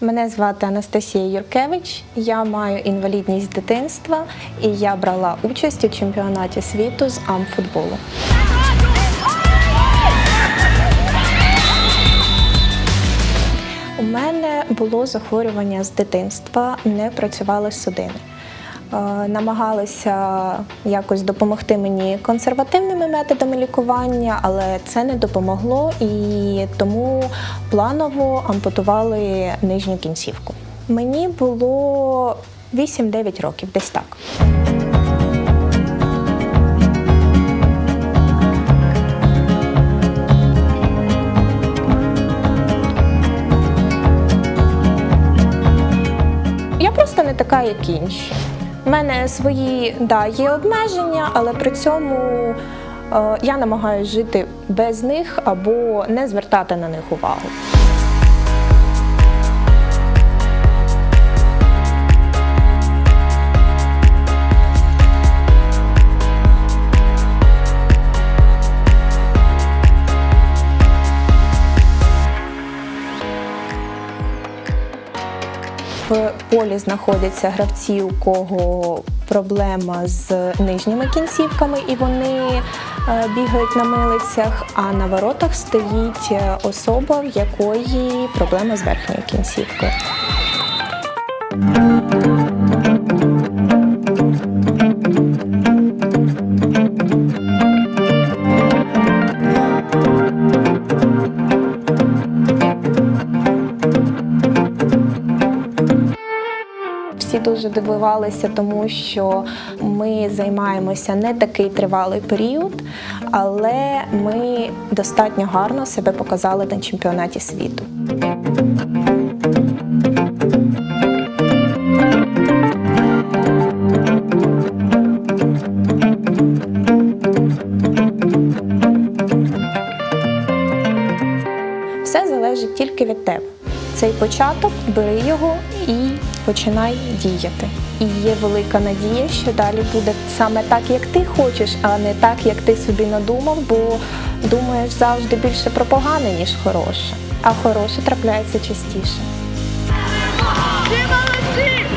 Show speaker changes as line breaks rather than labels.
Мене звати Анастасія Юркевич. Я маю інвалідність дитинства і я брала участь у чемпіонаті світу з амфутболу. У мене було захворювання з дитинства, не працювали судини. Е, Намагалися якось допомогти мені консервативними методами лікування, але це не допомогло і тому планово ампутували нижню кінцівку. Мені було 8-9 років, десь так. Я просто не така, як інші. Мене свої да, є обмеження, але при цьому е, я намагаюся жити без них або не звертати на них увагу. В полі знаходяться гравці, у кого проблема з нижніми кінцівками, і вони е, бігають на милицях. А на воротах стоїть е, особа, в якої проблема з верхньою кінцівкою. Всі дуже дивувалися, тому що ми займаємося не такий тривалий період, але ми достатньо гарно себе показали на чемпіонаті світу. Все залежить тільки від тебе. Цей початок бери його і починай діяти. І є велика надія, що далі буде саме так, як ти хочеш, а не так, як ти собі надумав, бо думаєш завжди більше про погане, ніж хороше. А хороше трапляється частіше.
Ти молодці!